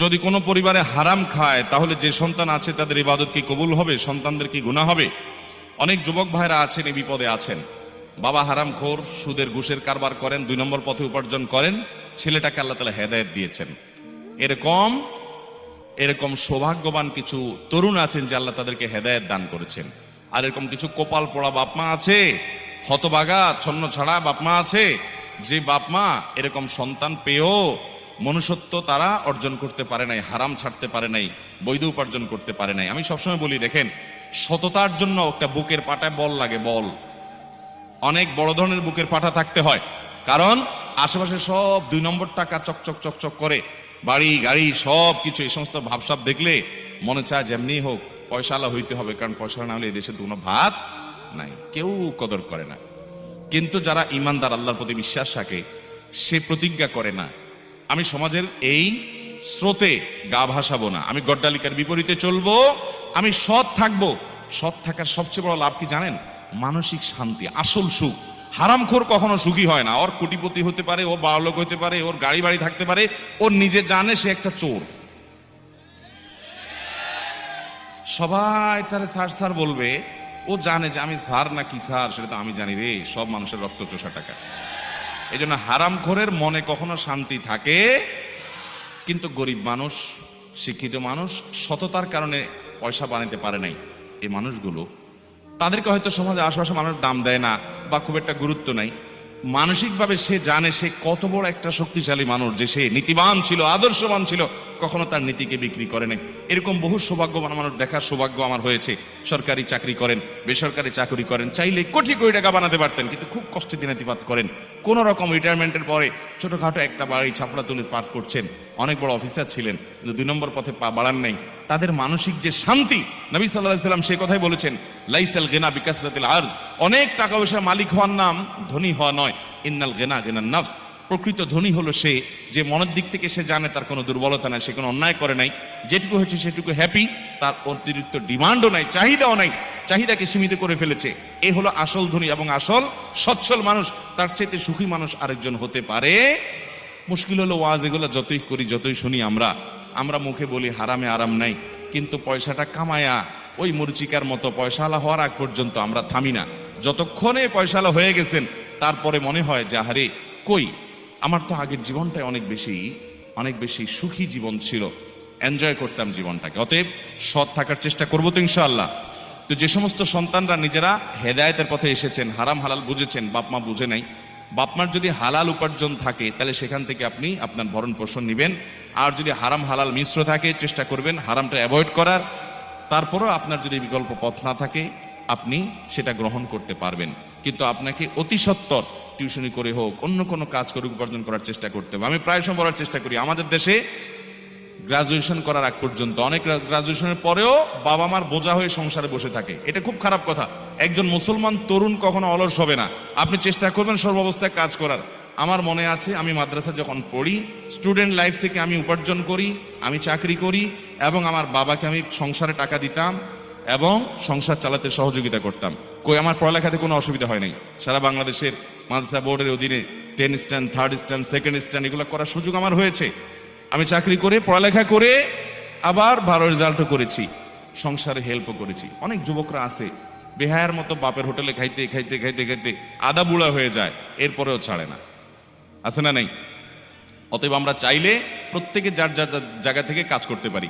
যদি কোনো পরিবারে হারাম খায়, তাহলে যে সন্তান আছে তাদের ইবাদত কি কবুল হবে? সন্তানদের কি গুণা হবে? অনেক যুবক ভাইরা আছেন, এই বিপদে আছেন। বাবা হারাম খোর সুদের ঘুষের কারবার করেন, দুই নম্বর পথে উপার্জন করেন, ছেলেটাকে আল্লাহ তালা হেদায়ত দিয়েছেন। এরকম এরকম সৌভাগ্যবান কিছু তরুণ আছেন যে আল্লাহ তাদেরকে হেদায়ত দান করেছেন। আর এরকম কিছু কপাল পড়া বাপমা আছে হতবাগা ছন্ন ছাড়া বাপমা আছে, যে বাপমা এরকম সন্তান পেয়েও মনুষ্যত্ব তারা অর্জন করতে পারে নাই, হারাম ছাড়তে পারে নাই, বৈধ উপার্জন করতে পারে নাই। আমি সবসময় বলি, দেখেন, সততার জন্য একটা বুকের পাটায় বল লাগে, বল। অনেক বড় ধরনের বুকের পাঠা থাকতে হয়। কারণ আশেপাশে সব দুই নম্বর টাকা চকচক চকচক করে, বাড়ি, গাড়ি, সব কিছু, এই সমস্ত ভাবসাব দেখলে মনে চায় যেমনি হোক পয়সালা হইতে হবে, কারণ পয়সা না হলে এই দেশে তো কোনো ভাত নাই, কেউ কদর করে না। কিন্তু যারা ইমানদার, আল্লাহর প্রতি বিশ্বাস রাখে, সে প্রতিজ্ঞা করে না আমি সমাজের এই স্রোতে গা ভাসাবো না। আমি গড্ডালিকার বিপরীতে চলবো। আমি সৎ থাকব। সৎ থাকার সবচেয়ে বড় লাভ কি জানেন? মানসিক শান্তি, আসল সুখ। হারামখোর কখনো সুখী হয় না। ওর কোটিপতি হতে পারে, ও বাড়লোক হতে পারে, ওর গাড়ি বাড়ি থাকতে পারে ওর নিজে জানে সে একটা চোর। সবাই তারে স্যার স্যার বলবে, ও জানে যে আমি স্যার না কি স্যার? সেটা তো আমি জানি রে। সব মানুষের রক্ত চোষা টাকা। এই জন্য হারামখোরের মনে কখনো শান্তি থাকে। কিন্তু গরিব মানুষ, শিক্ষিত মানুষ সততার কারণে পয়সা বানাতে পারে নাই। এই মানুষগুলো, তাদেরকে হয়তো সমাজে আশেপাশে মানুষ দাম দেয় না বা খুব একটা গুরুত্ব নাই। মানসিকভাবে সে জানে সে কত বড় একটা শক্তিশালী মানুষ যে সে নীতিবান ছিল, আদর্শবান ছিল কখনো তার নীতিকে বিক্রি করে নাই। এরকম বহু সৌভাগ্যবান মানুষ দেখার সৌভাগ্য আমার হয়েছে। সরকারি চাকরি করেন, বেসরকারি চাকরি করেন, চাইলে কোটি কোটি টাকা বানাতে পারতেন, কিন্তু খুব কষ্টে দিনাতিপাত করেন। কোন রকম রিটায়ারমেন্টের পরে ছোটখাটো একটা বাড়ি ছাপড়া তুলে পার করছেন। অনেক বড় অফিসার ছিলেন, কিন্তু দুই নম্বর পথে পা বাড়ান নাই। তাদের মানসিক যে শান্তি, নবী সাল্লাহ সাল্লাম সে কথাই বলেছেন, লাইসাল গেনা বিকাশরাতিল আর্জ। অনেক টাকা পয়সার মালিক হওয়ার নাম ধনী হওয়া নয়। ইন্নাল গেনা গেনার নফস। প্রকৃত ধনী হলো সে, যে মনের দিক থেকে সে জানে তার কোনো দুর্বলতা নাই, সে কোনো অন্যায় করে নাই। যেটুকু হয়েছে সেটুকু হ্যাপি তার অতিরিক্ত ডিমান্ডও নাই, চাহিদাও নাই। চাহিদাকে সীমিত করে ফেলেছে। এ হলো আসল ধনী এবং আসল সচ্ছল মানুষ। তার চাইতে সুখী মানুষ আরেকজন হতে পারে। মুশকিল হলো ওয়াজ, এগুলো যতই করি, যতই শুনি আমরা আমরা মুখে বলি, হারামে আরাম নাই। কিন্তু পয়সাটা কামায়া, ওই মরিচিকার মতো পয়সালা হওয়ার আগ পর্যন্ত আমরা থামি না। যতক্ষণে পয়সালা হয়ে গেছেন, তারপরে মনে হয় যে, আহারে, কই? আমার তো আগের জীবনটাই অনেক বেশি অনেক বেশি সুখী জীবন ছিল। এনজয় করতাম জীবনটাকে। অতএব সৎ থাকার চেষ্টা করব তো ইনশাআল্লাহ। তো যে সমস্ত সন্তানরা নিজেরা হেদায়েতের পথে এসেছেন, হারাম হালাল বুঝেছেন, বাপ মা বুঝে নাই বাপমার যদি হালাল উপার্জন থাকে, তাহলে সেখান থেকে আপনি আপনার ভরণ পোষণ নেবেন। আর যদি হারাম হালাল মিশ্র থাকে, চেষ্টা করবেন হারামটা অ্যাভয়েড করার। তারপরও আপনার যদি বিকল্প পথ না থাকে, আপনি সেটা গ্রহণ করতে পারবেন। কিন্তু আপনাকে অতি সত্বর টিউশনি করে হোক, অন্য কোনো কাজ করে উপার্জন করার চেষ্টা করতে হবে। আমি প্রায় সময় বলার চেষ্টা করি, আমাদের দেশে গ্রাজুয়েশন করার আগ পর্যন্ত, অনেক গ্রাজুয়েশনের পরেও বাবা মার বোঝা হয়ে সংসারে বসে থাকে। এটা খুব খারাপ কথা। একজন মুসলমান তরুণ কখনো অলস হবে না। আপনি চেষ্টা করবেন সর্বাবস্থায় কাজ করার। আমার মনে আছে, আমি মাদ্রাসা যখন পড়ি স্টুডেন্ট লাইফ থেকে আমি উপার্জন করি, আমি চাকরি করি, এবং আমার বাবাকে আমি সংসারে টাকা দিতাম, এবং সংসার চালাতে সহযোগিতা করতাম। কই, আমার পড়ালেখাতে কোনো অসুবিধা হয় নাই। সারা বাংলাদেশের মাদ্রাসা বোর্ডের অধীনে ten stand third stand second stand এগুলো করার সুযোগ আমার হয়েছে। আমি চাকরি করে, পড়ালেখা করে আবার ভালো রেজাল্টও করেছি, সংসারে হেল্পও করেছি। অনেক যুবকরা আছে, বেহায়ার মতো বাপের হোটেলে খাইতে খাইতে খাইতে খাইতে আদা বুড়া হয়ে যায়, এরপরেও ছাড়ে না। আছে না নেই? অতএব আমরা চাইলে প্রত্যেকে যার যার জায়গা থেকে কাজ করতে পারি।